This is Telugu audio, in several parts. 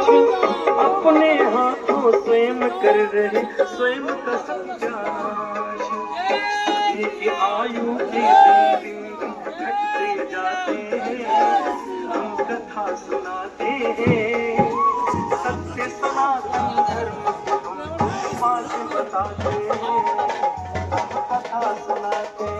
खुशी अपने हाथों स्वयं कर रहे, स्वयं का सत्याश आयु के घटते जाते हैं, हम कथा सुनाते हैं। सत्य सनातन धर्म हम बताते हैं, हम कथा सुनाते हैं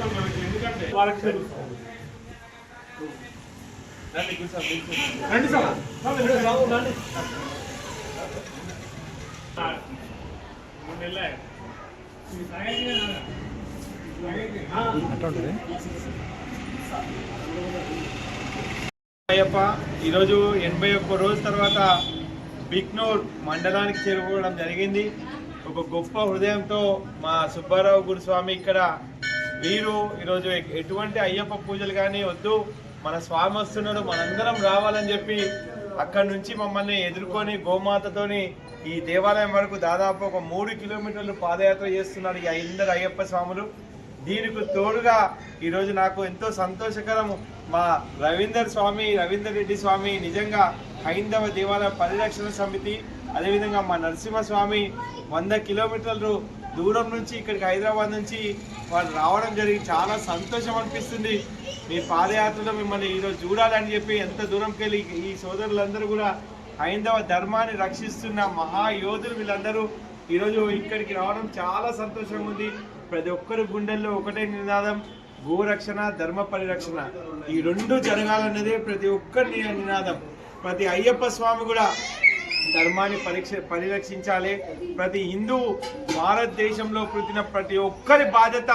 మనకి ఎందుకంటే వాళ్ళకి. రండి సార్. రండి, మూడు నెలలే. అయ్యప్ప ఈరోజు ఎనభై ఒక్క రోజు తర్వాత బిక్నూర్ మండలానికి చేరుకోవడం జరిగింది. ఒక గొప్ప హృదయంతో మా సుబ్బారావు గురుస్వామి ఇక్కడ వీరు ఈరోజు ఎటువంటి అయ్యప్ప పూజలు కానీ వద్దు. మన స్వామి వస్తున్నాడు మనందరం రావాలని చెప్పి అక్కడి నుంచి మమ్మల్ని ఎదుర్కొని గోమాతతోని ఈ దేవాలయం వరకు దాదాపు ఒక మూడు కిలోమీటర్లు పాదయాత్ర చేస్తున్నారు ఈ అందరు అయ్యప్ప స్వాములు. దీనికి తోడుగా ఈరోజు నాకు ఎంతో సంతోషకరం మా రవీందర్ స్వామి రవీందర్ రెడ్డి స్వామి నిజంగా హైందవ దేవాలయ పరిరక్షణ సమితి అదేవిధంగా మా నరసింహస్వామి వంద కిలోమీటర్లు దూరం నుంచి ఇక్కడికి హైదరాబాద్ నుంచి వాళ్ళు రావడం జరిగి చాలా సంతోషం అనిపిస్తుంది. మీ పాదయాత్రలో మిమ్మల్ని ఈరోజు చూడాలని చెప్పి ఎంత దూరంకి వెళ్ళి ఈ సోదరులందరూ కూడా హైందవ ధర్మాన్ని రక్షిస్తున్న మహాయోధులు వీళ్ళందరూ ఈరోజు ఇక్కడికి రావడం చాలా సంతోషంగా ఉంది. ప్రతి ఒక్కరి గుండెల్లో ఒకటే నినాదం గోరక్షణ ధర్మ పరిరక్షణ. ఈ రెండు జరగాలన్నదే ప్రతి ఒక్కరి నినాదం. ప్రతి అయ్యప్ప స్వామి కూడా ధర్మాన్ని పరీక్ష పరిరక్షించాలి. ప్రతి హిందూ భారతదేశంలో పుట్టిన ప్రతి ఒక్కరి బాధ్యత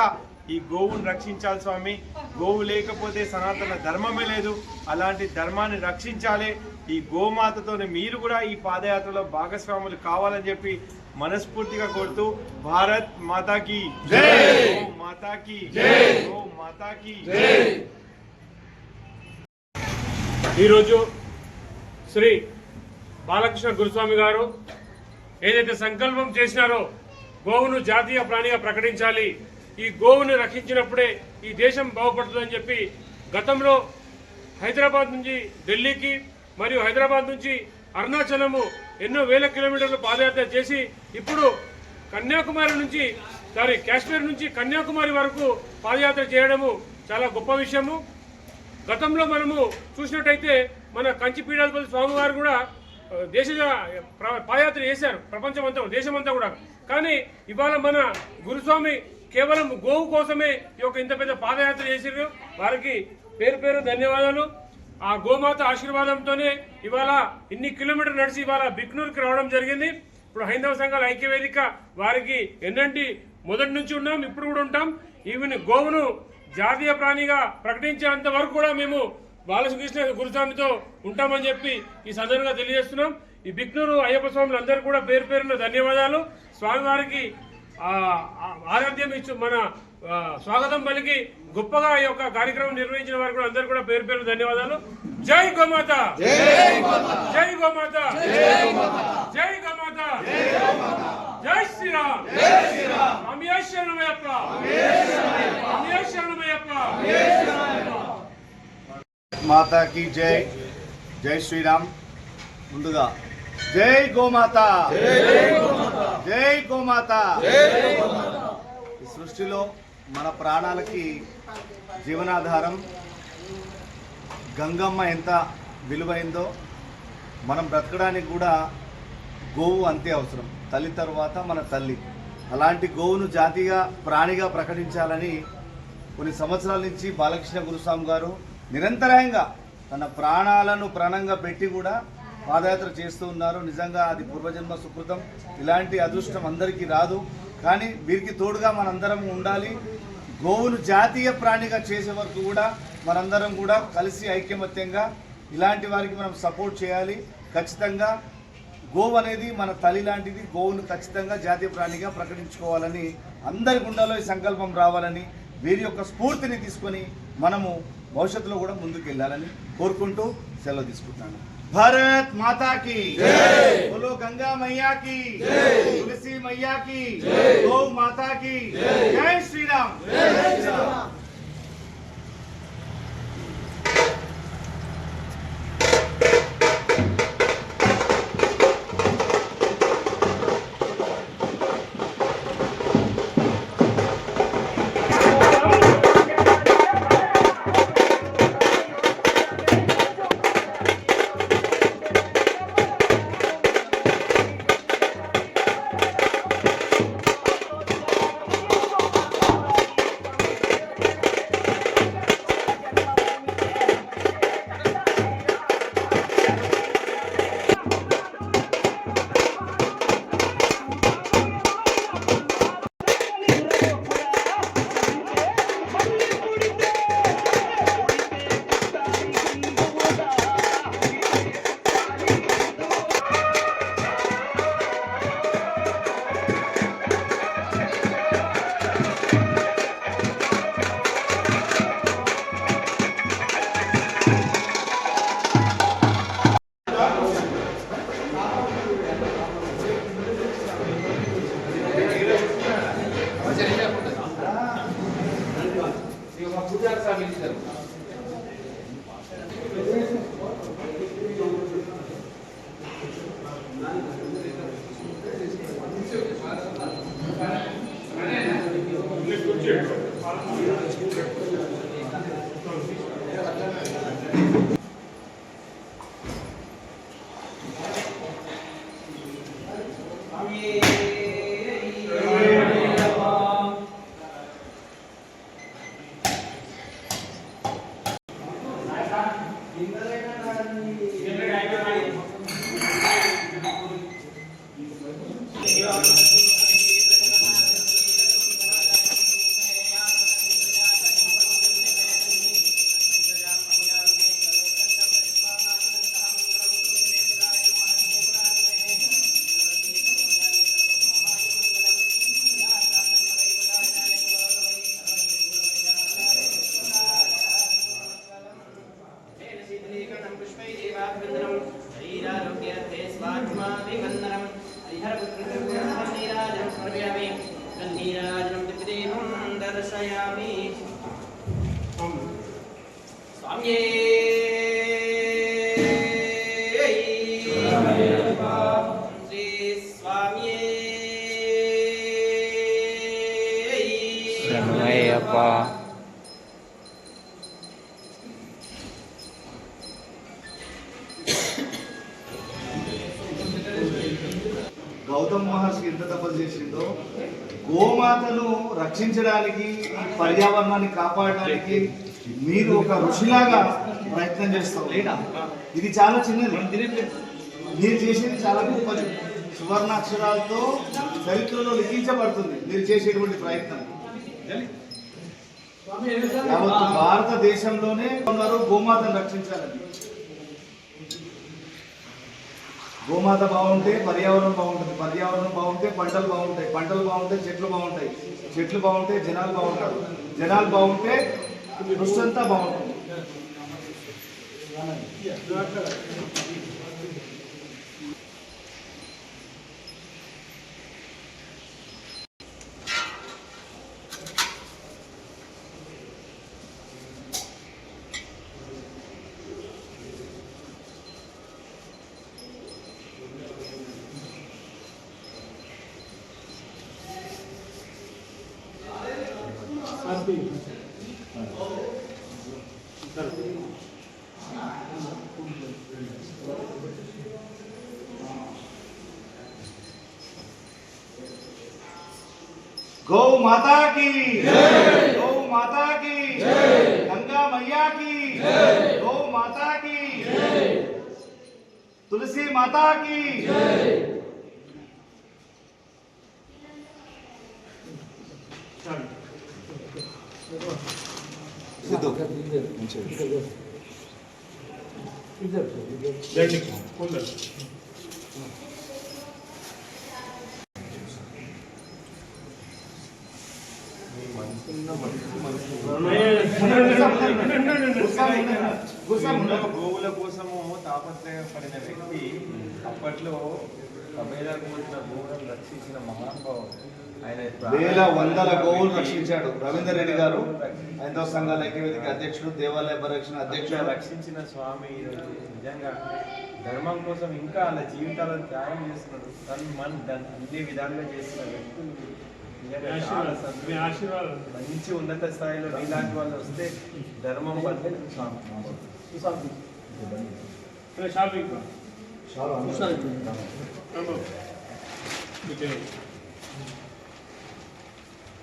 ఈ గోవును రక్షించాలి స్వామి. గోవు లేకపోతే సనాతన ధర్మమే లేదు. అలాంటి ధర్మాన్ని రక్షించాలి. ఈ గోమాతతోనే మీరు కూడా ఈ పాదయాత్రలో భాగస్వాములు కావాలని చెప్పి మనస్ఫూర్తిగా కోరుతూ భారత్ మాతాకి మాతాకి గో మాతాకి ఈరోజు శ్రీ బాలకృష్ణ గురుస్వామి గారు ఏదైతే సంకల్పం చేసినారో గోవును జాతీయ ప్రాణిగా ప్రకటించాలి ఈ గోవును రక్షించినప్పుడే ఈ దేశం బాగుపడుతుందని చెప్పి గతంలో హైదరాబాద్ నుంచి ఢిల్లీకి మరియు హైదరాబాద్ నుంచి అరుణాచలము ఎన్నో వేల కిలోమీటర్లు పాదయాత్ర చేసి ఇప్పుడు కన్యాకుమారి నుంచి సారీ కాశ్మీర్ నుంచి కన్యాకుమారి వరకు పాదయాత్ర చేయడము చాలా గొప్ప విషయము. గతంలో మనము చూసినట్టయితే మన కంచి పీడాధిపతి స్వామివారు కూడా దేశ పాదయాత్ర చేశారు ప్రపంచమంతా దేశమంతా కూడా. కానీ ఇవాళ మన గురుస్వామి కేవలం గోవు కోసమే ఈ యొక్క ఇంత పెద్ద పాదయాత్ర చేసారు వారికి పేరు పేరు ధన్యవాదాలు. ఆ గోమాత ఆశీర్వాదంతోనే ఇవాళ ఇన్ని కిలోమీటర్ నడిచి ఇవాళ బిక్నూరుకి రావడం జరిగింది. ఇప్పుడు హైందవ సంఘాల ఐక్యవేదిక వారికి ఎన్నంటి మొదటి నుంచి ఉన్నాం ఇప్పుడు కూడా ఉంటాం. ఈవెన్ గోవును జాతీయ ప్రాణిగా ప్రకటించేంత వరకు కూడా మేము బాలకృష్ణ గురుస్వామితో ఉంటామని చెప్పి ఈ సందర్భంగా తెలియజేస్తున్నాం. ఈ బిక్నూరు అయ్యప్ప స్వాములు అందరూ కూడా పేరు పేరున ధన్యవాదాలు. స్వామివారికి ఆరాధ్యం ఇచ్చు మన స్వాగతం పలికి గొప్పగా ఈ యొక్క కార్యక్రమం నిర్వహించిన వారికి కూడా అందరూ కూడా పేరు పేరు ధన్యవాదాలు. జై గోమాత! జై గోమాత! జై గోమాత! జై శ్రీరామ్! అమియా శరణమయ్యప్ప! శరణమయ్యప్ప! మాతాకి జై. జై శ్రీరామ్. ముందుగా జై గోమాత. జై గోమాత. ఈ సృష్టిలో మన ప్రాణాలకి జీవనాధారం గంగమ్మ ఎంత విలువైందో మనం బ్రతకడానికి కూడా గోవు అంతే అవసరం. తల్లి తరువాత మన తల్లి. అలాంటి గోవును జాతీయ ప్రాణిగా ప్రకటించాలని కొన్ని సంవత్సరాల నుంచి బాలకృష్ణ గురుస్వామి గారు నిరంతరాయంగా తన ప్రాణాలను ప్రాణంగా పెట్టి కూడా పాదయాత్ర చేస్తూ ఉన్నారు. నిజంగా అది పూర్వజన్మ సుకృతం. ఇలాంటి అదృష్టం అందరికీ రాదు. కానీ వీరికి తోడుగా మనందరం ఉండాలి. గోవును జాతీయ ప్రాణిగా చేసే వరకు కూడా మనందరం కూడా కలిసి ఐక్యమత్యంగా ఇలాంటి వారికి మనం సపోర్ట్ చేయాలి. ఖచ్చితంగా గోవు అనేది మన తల్లి లాంటిది. గోవును ఖచ్చితంగా జాతీయ ప్రాణిగా ప్రకటించుకోవాలని అందరి గుండెలో ఈ సంకల్పం రావాలని వీరి యొక్క స్ఫూర్తిని తీసుకొని మనము భవిష్యత్తులో కూడా ముందుకు వెళ్ళాలని కోరుకుంటూ సెలవు తీసుకుంటాను భారత్ మాతాకి. బోలో గంగా మయ్యాకి. తులసి మయ్యాకి. గౌ మాతాకి. జై శ్రీరామ్. పర్యావరణాన్ని కాపాడడానికి మీరు ఒక ఋషిలాగా ప్రయత్నం చేస్తాం. ఇది చాలా చిన్నది. మీరు చేసేది చాలా గొప్పది. సువర్ణాక్షరాలతో చరిత్రలో లిఖించబడుతుంది. మీరు చేసేటువంటి ప్రయత్నం. భారతదేశంలోనే ఉన్నారు గోమాతను రక్షించాలని. గోమాత బాగుంటే పర్యావరణం బాగుంటుంది. పర్యావరణం బాగుంటే పంటలు బాగుంటాయి. పంటలు బాగుంటే చెట్లు బాగుంటాయి. చెట్లు బాగుంటే జనాలు బాగుంటారు. జనాలు బాగుంటే సృష్టి అంతా బాగుంటుంది. गौ माता की। गौ माता की। गंगा मैया की। गौ माता की। तुलसी माता की। గోవుల కోసము తాపత్రయపడిన వ్యక్తి అప్పట్లో కబేలకు కోసిన గోవులను రక్షించిన మహానుభావుడు. వేల వందల గోవులు రక్షించాడు. రవీందర్ రెడ్డి గారు. హైందవ సంఘాల ఐక్యవేదిక అధ్యక్షుడు దేవాలయ పరిరక్షణ అధ్యక్ష అధ్యక్షుడు. రక్షించిన స్వామి నిజంగా ధర్మం కోసం ఇంకా వాళ్ళ జీవితాలను త్యాగం చేస్తున్నాడు. తను మన దాన్ని ఇదే విధాలుగా చేస్తున్న వ్యక్తులు మంచి ఉన్నత స్థాయిలో నీలాంటి వాళ్ళు వస్తే ధర్మం పట్ల స్వామి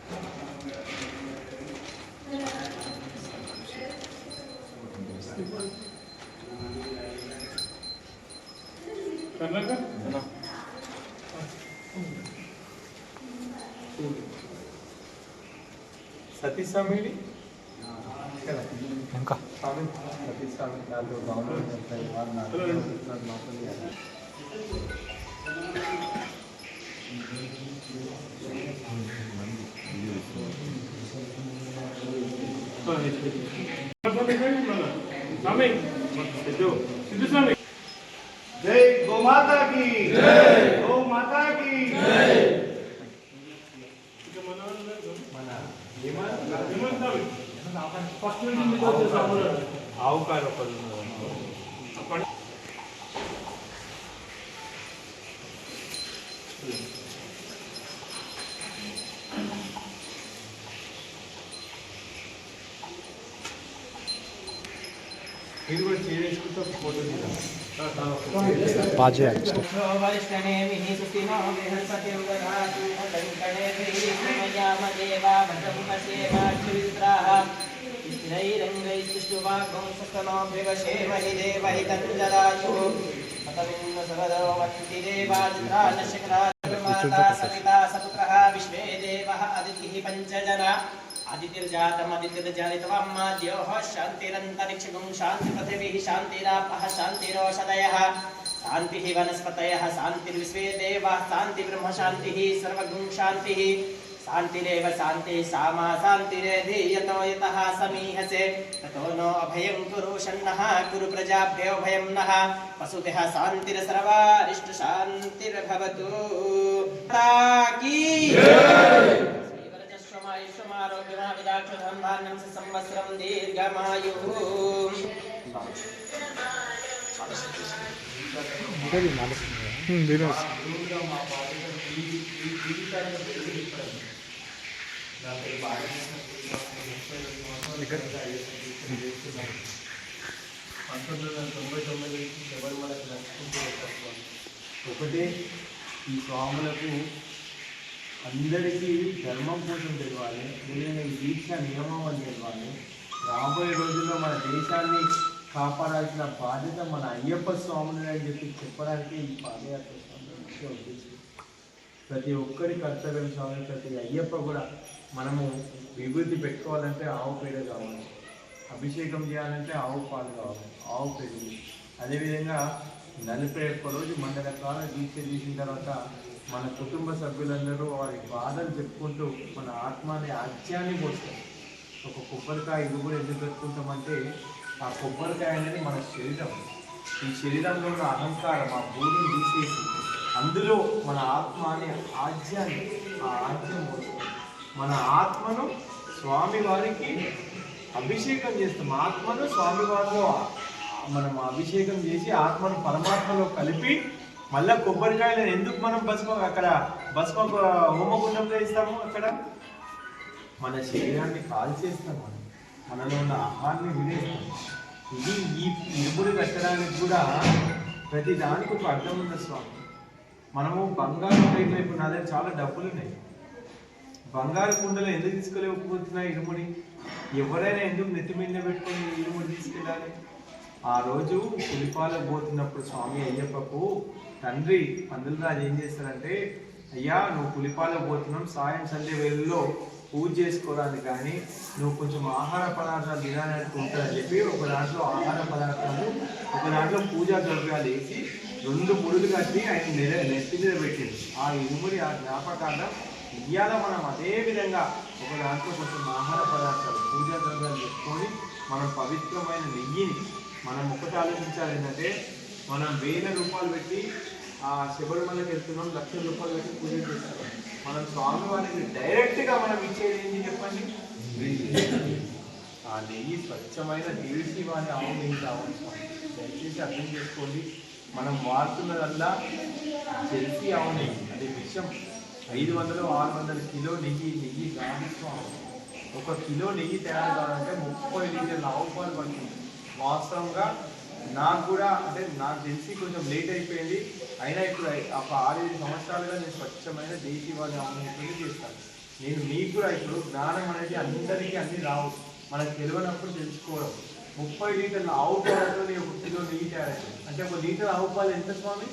షాపింగ్ ఓకే కర్ణాటక సతీష్ స్వామిని ఇంకా స్వామి సతీష్ స్వామి నాతో బాగుంటుంది వాళ్ళు నాకు నాకు మాత్రం చేయాలి. స్వామి సిద్ధు సిద్ధు స్వామి नशक्रामाता सविता सपुत्रः विश्वे देवः अदितिः पञ्चजना। आदितिर्जातम् अदितिर्जालितवाम्मा द्योः शान्तिरन्तरिक्षगुं शान्तिपृथिवीः शान्तिरापः शान्तिरोषधयः शान्तिः वनस्पतयः शान्तिर्विश्वे देवाः शान्तिब्रह्म शान्तिः सर्वगुं शान्तिः शान्तिरेव शान्तिः सामा शान्तिरेधीयतो यतः समीहसे ततो नो अभयं कुरु कुरु प्रजाभ्यो भयं नः श्रीवरजस्वमायुष्यमारोग्यमाविदाक्षधं संवत्सरं दीर्घमायुः పంతొమ్మిది వందల తొంభై తొమ్మిది నుంచి శబరిమలకు నడుచుకుంటూ వచ్చాం ఒకటే ఈ స్వాములకు అందరికీ ధర్మం కోసం తెలియాలి ఏదైనా దీక్ష నియమం అని తెలియాలి రాబోయే రోజుల్లో మన దేశాన్ని కాపాడాల్సిన బాధ్యత మన అయ్యప్ప స్వాములు అని చెప్పి చెప్పడానికి ఈ పాదయాత్ర ముఖ్య ఉద్దేశం. ప్రతి ఒక్కరి కర్తవ్యం స్వామి ప్రతి అయ్యప్ప కూడా మనము విభూతి పెట్టుకోవాలంటే ఆవు పేడ కావాలి. అభిషేకం చేయాలంటే ఆవు పాలు కావాలి. ఆవు పేరు అదేవిధంగా నలభై ఒక్క రోజు మన రకాల దీక్ష చేసిన తర్వాత మన కుటుంబ సభ్యులందరూ వారి బాధలు చెప్పుకుంటూ మన ఆత్మాని ఆజ్యాన్ని పోస్తారు. ఒక కొబ్బరికాయ ఇది కూడా ఎందుకు పెట్టుకుంటామంటే ఆ కొబ్బరికాయ అనేది మన శరీరం ఈ శరీరంలో ఉన్న అహంకారం ఆ భూమిని తీసేసి అందులో మన ఆత్మ అనే ఆజ్యాన్ని ఆ ఆజ్యం పోస్తుంది మన ఆత్మను స్వామి వారికి అభిషేకం చేస్తాం. ఆత్మను స్వామివారిలో మనం అభిషేకం చేసి ఆత్మను పరమాత్మలో కలిపి మళ్ళా కొబ్బరికాయలను ఎందుకు మనం బస్మ అక్కడ బస్మ హోమగుండంలో ఇస్తాము అక్కడ? మన శరీరాన్ని కాల్చేస్తాము మనం మనలో ఉన్న ఆహారాన్ని వినేస్తాం ఇది ఈ ఇరుముడి కట్టడానికి కూడా ప్రతి దానికి ఒక అర్థం ఉంది స్వామి. మనము బంగారు రేట్లు ఇప్పుడు నా దగ్గర చాలా డబ్బులు ఉన్నాయి బంగారు కుండలు ఎందుకు తీసుకోలేకపోతున్నా ఇరుముడి? ఎవరైనా ఎందుకు నెత్తి మీద పెట్టుకొని ఇరుముడి తీసుకెళ్ళాలి? ఆ రోజు పులిపాలకు పోతున్నప్పుడు స్వామి అయ్యప్పకు తండ్రి పందులరాజు ఏం చేస్తారంటే అయ్యా నువ్వు పులిపాలకు పోతున్నాం సాయం సంధ్య వేళల్లో పూజ చేసుకోవడానికి కానీ నువ్వు కొంచెం ఆహార పదార్థాలు తినడానికి ఉంటుందని చెప్పి ఒక దాంట్లో ఆహార పదార్థాలు ఒక దాంట్లో పూజా ద్రవ్యాలు వేసి రెండు ముడులు కట్టి ఆయన నెల నెత్తి మీద పెట్టింది ఆ ఇరుముడి ఆ జ్ఞాపకార్థం ఇవాళ మనం అదే విధంగా ఒక దాంట్లో కొంచెం ఆహార పదార్థాలు పూజా ద్రవ్యాలు పెట్టుకొని మనం పవిత్రమైన నెయ్యిని మనం ఒకటి ఆలోచించాలి ఏంటంటే మనం వేల రూపాయలు పెట్టి ఆ శబరిమలకి వెళ్తున్నాం లక్షల రూపాయలు పెట్టి పూజ చేస్తాం మనం స్వామి వారికి డైరెక్ట్గా మనం ఇచ్చేది ఏంటి చెప్పండి? ఆ నెయ్యి స్వచ్ఛమైన దేశీ వారిని ఆవు దయచేసి అర్థం చేసుకోండి. మనం వాడుతున్నదల్లా తెలిసి ఆవు నెయ్యి అది విషయం ఐదు వందలు ఆరు వందల కిలో నెయ్యి నెయ్యి గాంధీ స్వామి ఒక కిలో నెయ్యి తయారు కావాలంటే ముప్పై లీటర్ల ఆవు పాలు పడుతుంది. వాస్తవంగా నాకు కూడా అంటే నాకు తెలిసి కొంచెం లేట్ అయిపోయింది. అయినా ఇప్పుడు ఐ- ఒక ఆరేడు సంవత్సరాలుగా నేను స్వచ్ఛమైన దేశీ వాళ్ళ ఆవుని చేస్తాను. నేను మీకు కూడా ఇప్పుడు జ్ఞానం అనేది అందరికీ అన్ని రావు. మనకు తెలియనప్పుడు తెలుసుకోవడం. ముప్పై లీటర్ల ఆవు పాలతో నేను ఒక కిలో తయారైంది అంటే ఒక లీటర్ ఆవు పాలు ఎంత స్వామి?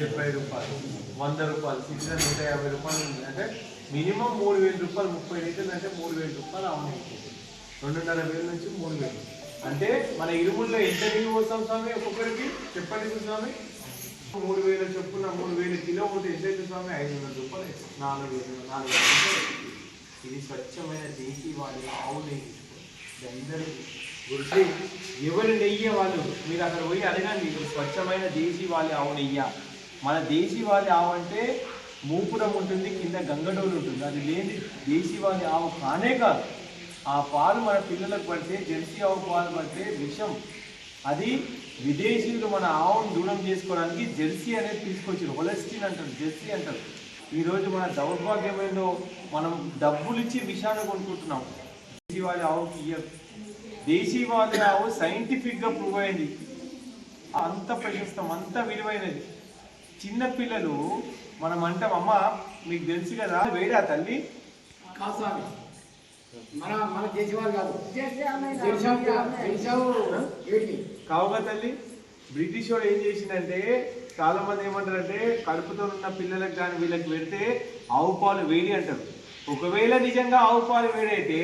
డెబ్బై రూపాయలు. వంద రూపాయలు. సిక్స్ నూట యాభై రూపాయలు. ఉంది అంటే మినిమం మూడు వేల రూపాయలు ముప్పై లీటర్లు అంటే మూడు వేల రూపాయలు అవును రెండున్నర వేల నుంచి మూడు వేలు. అంటే మన ఇరుముల్లో ఎంత నీళ్ళు పోస్తాం స్వామి ఒక్కొక్కరికి చెప్పండి స్వామి. మూడు వేల చొప్పున మూడు వేల కిలో పోతే ఎంత అయితే స్వామి? ఐదు వందల రూపాయలు నాలుగు వేలు నాలుగు వేల. రూపాయలు ఇది స్వచ్ఛమైన దేశీ వాడి ఆవు నెయ్యి అందరికీ ఎవరు నెయ్యే వాళ్ళు? మీరు అక్కడ పోయి అడగండి. ఇది స్వచ్ఛమైన దేశీ వాళ్ళ ఆవు నెయ్య? మన దేశీ వాళ్ళ ఆవు అంటే మూపురం ఉంటుంది కింద గంగడోలు ఉంటుంది. అది లేని దేశీ వాళ్ళ ఆవు కానే కాదు. ఆ పాలు మన పిల్లలకు పడితే జెర్సీ ఆవు పాలు పడితే విషం. అది విదేశీయులు మన ఆవును దూరం చేసుకోవడానికి జెర్సీ అనేది తీసుకొచ్చారు. హొలెస్టిన్ అంటారు జెర్సీ అంటారు. ఈరోజు మన దౌర్భాగ్యమైన మనం డబ్బులు ఇచ్చి విషాన్ని కొనుక్కుంటున్నాం దేశీ వాళ్ళ ఆవుకి ఇయ్య దేశీవాళి ఆవు సైంటిఫిక్గా ప్రూవ్ అయింది. అంత ప్రశస్తం అంత విలువైనది. చిన్నపిల్లలు మనం అంటాం అమ్మ మీకు తెలుసు కదా వేడా తల్లి? కాసాలి మన మన దేశవాళ్ళు కాదు. కావుగా తల్లి బ్రిటిష్ వాడు ఏం చేసిందంటే చాలా మంది ఏమంటారంటే కడుపుతో ఉన్న పిల్లలకు కానీ వీళ్ళకి పెడితే ఆవు పాలు వేడి అంటారు. ఒకవేళ నిజంగా ఆవు పాలు వేడైతే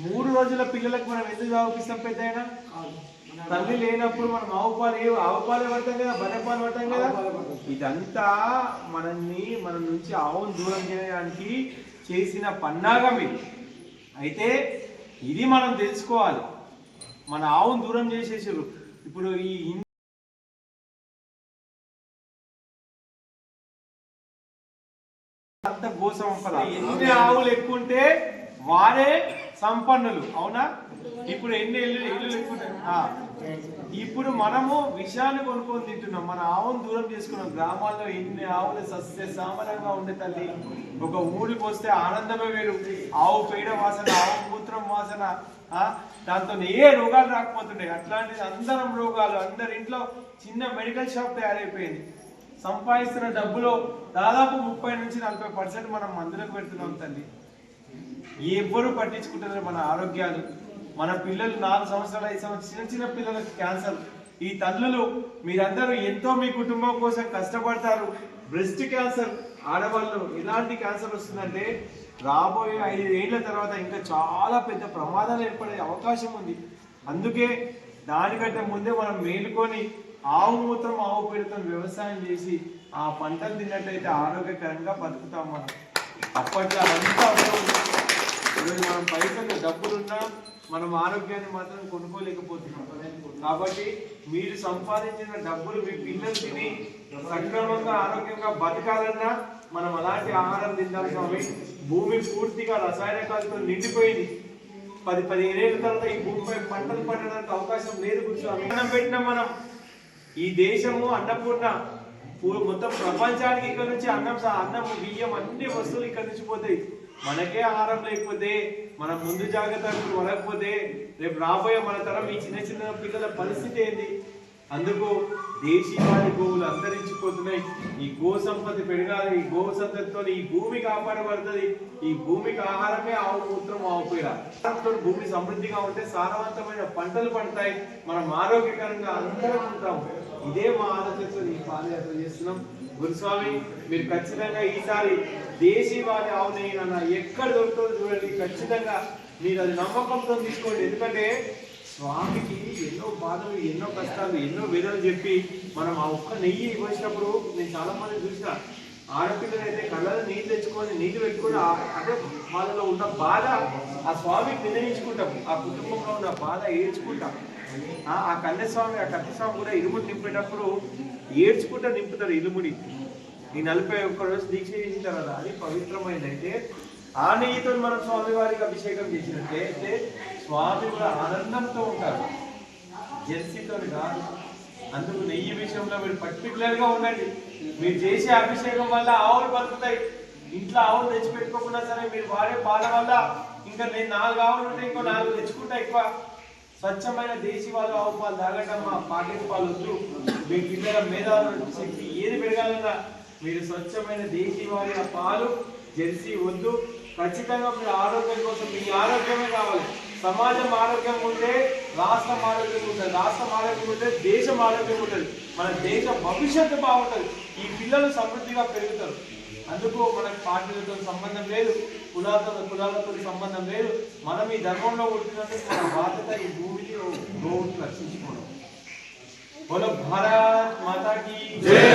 మూడు రోజుల పిల్లలకు మనం ఎందుకు తాగిపిస్తాం పెద్ద అయినా తల్లి లేనప్పుడు మనం ఆవు పాలు ఏ ఆవు పాలు పడతాం కదా బర్రె పాలు పడతాం కదా? ఇదంతా మనల్ని మన నుంచి ఆవును దూరం చేయడానికి చేసిన పన్నాగం ఇది. అయితే ఇది మనం తెలుసుకోవాలి. మన ఆవును దూరం చేసేసారు ఇప్పుడు ఈ అంత గో సంపద ఎన్ని ఆవులు. ఎక్కువ ఉంటే వారే సంపన్నులు అవునా? ఇప్పుడు ఎన్ని ఇల్లు ఇల్లు ఇప్పుడు మనము విషయాన్ని కొనుక్కొని తింటున్నాం. మన ఆవును దూరం చేసుకున్నాం. గ్రామాల్లో ఎన్ని ఆవులు సస్య సామరంగా ఉండే తల్లి. ఒక ఊరికి వస్తే ఆనందమే వేరు. ఆవు పేడ వాసన ఆవు మూత్రం వాసన దాంతో ఏ రోగాలు రాకపోతుండే అట్లాంటిది అందరం రోగాలు. అందరి ఇంట్లో చిన్న మెడికల్ షాప్ తయారైపోయింది. సంపాదిస్తున్న డబ్బులో దాదాపు ముప్పై నుంచి నలభై పర్సెంట్ మనం మందులకు పెడుతున్నాం తల్లి. ఎవ్వరూ పట్టించుకుంటారు మన ఆరోగ్యాలు. మన పిల్లలు నాలుగు సంవత్సరాలు ఐదు సంవత్సరాలు చిన్న చిన్న పిల్లలకు క్యాన్సర్ ఈ తల్లులు మీరందరూ ఎంతో మీ కుటుంబం కోసం కష్టపడతారు. బ్రెస్ట్ క్యాన్సర్ ఆడవాళ్ళు ఎలాంటి క్యాన్సర్ వస్తుందంటే రాబోయే ఐదు ఏళ్ళ తర్వాత ఇంకా చాలా పెద్ద ప్రమాదాలు ఏర్పడే అవకాశం ఉంది. అందుకే దానికంటే ముందే మనం మేలుకొని ఆవు మూత్రం ఆవు పేరుతో వ్యవసాయం చేసి ఆ పంటలు తిన్నట్టయితే ఆరోగ్యకరంగా బతుకుతాం మనం. అప్పట్లో అంతా ఈరోజు మనం పైసలు డబ్బులున్నా మనం ఆరోగ్యాన్ని మాత్రం కొనుక్కోలేకపోతున్నాం. కాబట్టి మీరు సంపాదించిన డబ్బులు మీ పిల్లలు తిని సక్రమంగా ఆరోగ్యంగా బతకాలన్నా మనం అలాంటి ఆహారం తిందాం స్వామి. భూమి పూర్తిగా రసాయనకాలతో నిండిపోయింది. పది పదిహేనేళ్ళ తర్వాత ఈ భూమిపై పంటలు పండడానికి అవకాశం లేదు గురుస్వామి అన్నం పెట్టినాం మనం. ఈ దేశము అన్నపూర్ణ. మొత్తం ప్రపంచానికి ఇక్కడ నుంచి అన్నం అన్నం బియ్యం అన్ని వస్తువులు ఇక్కడ నుంచి పోతాయి. మనకే ఆహారం లేకపోతే మనం ముందు జాగ్రత్తలు వలకపోతే రేపు రాబోయే మన తరం ఈ చిన్న చిన్న పిల్లల పరిస్థితి ఏంది? అందుకు దేశీవాళి గోవులు అంతరించిపోతున్నాయి. ఈ గో సంపత్తి పెరగాలి ఈ గో సంపత్తితో ఈ భూమి కాపాడబడుతుంది. ఈ భూమికి ఆహారమే ఆవు మూత్రం ఆవు పేడ. భూమి సమృద్ధిగా ఉంటే సారవంతమైన పంటలు పడతాయి. మనం ఆరోగ్యకరంగా అందరం ఉంటాం. ఇదే మా ఆలోచనతో ఈ పాదయాత్ర చేస్తున్నాం. గురుస్వామి మీరు ఖచ్చితంగా ఈసారి దేశీవాళి ఆవు నెయ్యి అన్న ఎక్కడ దొరుకుతుందో చూడండి. ఖచ్చితంగా మీరు అది నమ్మకంతో తీసుకోండి. ఎందుకంటే స్వామికి ఎన్నో బాధలు ఎన్నో కష్టాలు ఎన్నో వేదనలు చెప్పి మనం ఆ ఒక్క నెయ్యి ఇవ్వచ్చినప్పుడు నేను చాలా మంది చూసిన ఆడపిల్లలు అయితే కళ్ళలో నీళ్ళు తెచ్చుకొని నీళ్ళు పెట్టుకొని అదే వాళ్ళలో ఉన్న బాధ ఆ స్వామికి నిర్ణయించుకుంటాం ఆ కుటుంబంలో ఉన్న బాధ ఏడ్చుకుంటాం. ఆ ఆ కన్యస్వామి ఆ కన్యస్వామి కూడా ఇరుముడు నింపేటప్పుడు ఏడ్చుకుంటా నింపుతారు ఇలుముని ఈ నలభై ఒక్క రోజు దీక్ష చేసిన తర్వాత అది పవిత్రమైనది అయితే ఆ నెయ్యితో మనం స్వామివారికి అభిషేకం చేసినట్టే అయితే స్వామి కూడా ఆనందంతో ఉంటారు. జెర్సీతో కాదు. అందుకు నెయ్యి విషయంలో మీరు పర్టికులర్గా ఉండండి. మీరు చేసే అభిషేకం వల్ల ఆవులు బతుకుతాయి. ఇంట్లో ఆవులు తెచ్చి పెట్టుకోకుండా సరే మీరు వాడే పాల వల్ల ఇంకా నేను నాలుగు ఆవులు ఉంటే ఇంకో నాలుగు తెచ్చుకుంటా ఎక్కువ. స్వచ్ఛమైన దేశీ వాళ్ళు ఆవు పాలు తాగటం మా పాకెట్ పాలు వద్దు. మీ పిల్లల మేధావులు చెప్పి ఏది పెరగాలన్నా మీరు స్వచ్ఛమైన దేశీ వాళ్ళ పాలు జెర్సీ వద్దు. ఖచ్చితంగా మీ ఆరోగ్యం కోసం మీ ఆరోగ్యమే కావాలి. సమాజం ఆరోగ్యం ఉంటే రాష్ట్రం ఆరోగ్యం ఉంటుంది. రాష్ట్రం ఆరోగ్యం ఉంటే దేశం ఆరోగ్యం ఉంటుంది. మన దేశ భవిష్యత్తు బాగుంటుంది. ఈ పిల్లలు సమృద్ధిగా పెరుగుతారు. అందుకు మనకు పార్టీలతో సంబంధం లేదు కులాలతో కులాలతో సంబంధం లేదు. మనం ఈ ధర్మంలో ఉంటున్నట్టు మన బాధ్యత ఈ భూమిని రక్షించుకోవడం. భారత్ మాతాకి జై!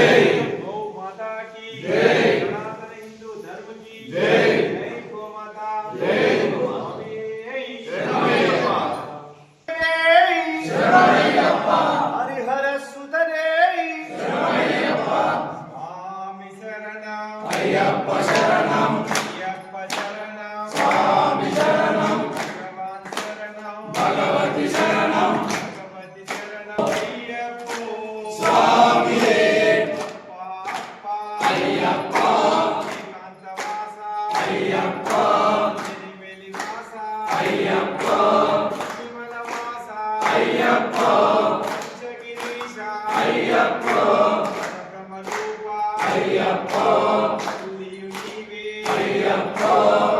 William Cole.